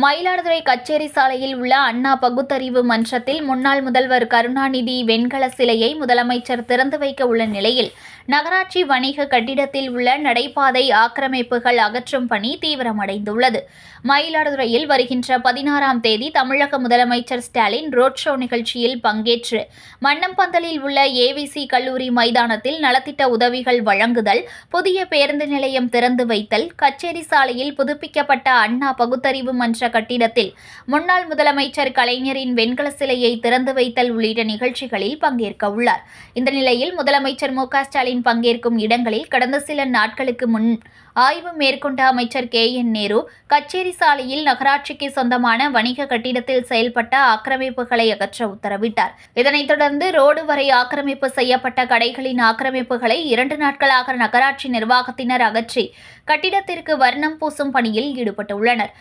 மயிலாடுதுறை கச்சேரி சாலையில் உள்ள அண்ணா பகுத்தறிவு மன்றத்தில் முன்னாள் முதல்வர் கருணாநிதி வெண்கல சிலையை முதலமைச்சர் திறந்து வைக்க உள்ள நிலையில் நகராட்சி வணிக கட்டிடத்தில் உள்ள நடைபாதை ஆக்கிரமிப்புகள் அகற்றும் பணி தீவிரமடைந்துள்ளது. மயிலாடுதுறையில் வருகின்ற பதினாறாம் தேதி தமிழக முதலமைச்சர் ஸ்டாலின் ரோட் ஷோ நிகழ்ச்சியில் பங்கேற்று மன்னம்பந்தலில் உள்ள ஏவிசி கல்லூரி மைதானத்தில் நலத்திட்ட உதவிகள் வழங்குதல் புதிய பேருந்து நிலையம் திறந்து வைத்தல் கச்சேரி சாலையில் புதுப்பிக்கப்பட்ட அண்ணா பகுத்தறிவு மன்ற கட்டிடத்தில். முன்னாள் முதலமைச்சர் கலைஞரின் வெண்கல சிலையை திறந்து வைத்தல் உள்ளிட்ட நிகழ்ச்சிகளில் பங்கேற்க உள்ளார். இந்த நிலையில் முதலமைச்சர் மு ஸ்டாலின் பங்கேற்கும் இடங்களில் கடந்த சில நாட்களுக்கு முன் ஆய்வு மேற்கொண்ட அமைச்சர் கே. என். நேரு கச்சேரி சாலையில் நகராட்சிக்கு சொந்தமான வணிக கட்டிடத்தில் செயல்பட்ட ஆக்கிரமிப்புகளை அகற்ற உத்தரவிட்டார். இதனைத் தொடர்ந்து ரோடு வரை ஆக்கிரமிப்பு செய்யப்பட்ட கடைகளின் ஆக்கிரமிப்புகளை இரண்டு நாட்களாக நகராட்சி நிர்வாகத்தினர் அகற்றி கட்டிடத்திற்கு வர்ணம் பூசும் பணியில் ஈடுபட்டுள்ளனர்.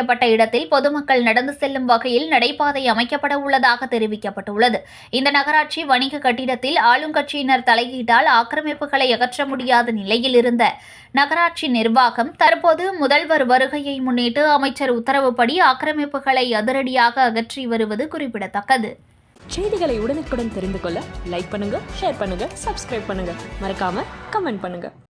அறிவிக்கப்பட்ட இடத்தில் பொதுமக்கள் நடந்து செல்லும் வகையில் நடைபாதை அமைக்கப்பட உள்ளதாக தெரிவிக்கப்பட்டுள்ளது. இந்த நகராட்சி வணிக கட்டிடத்தில் ஆளுங்கட்சியினர் தலையீட்டால் ஆக்கிரமிப்புகளை அகற்ற முடியாத நிலையில் இருந்த நகராட்சி நிர்வாகம் தற்போது முதல்வர் வருகையை முன்னிட்டு அமைச்சர் உத்தரவுப்படி ஆக்கிரமிப்புகளை அதிரடியாக அகற்றி வருவது குறிப்பிடத்தக்கது. செய்திகளை உடனுக்குடன் தெரிந்து கொள்ள லைக் பண்ணுங்க ஷேர் பண்ணுங்க சப்ஸ்கிரைப் பண்ணுங்க. மறக்காம கமெண்ட் பண்ணுங்க.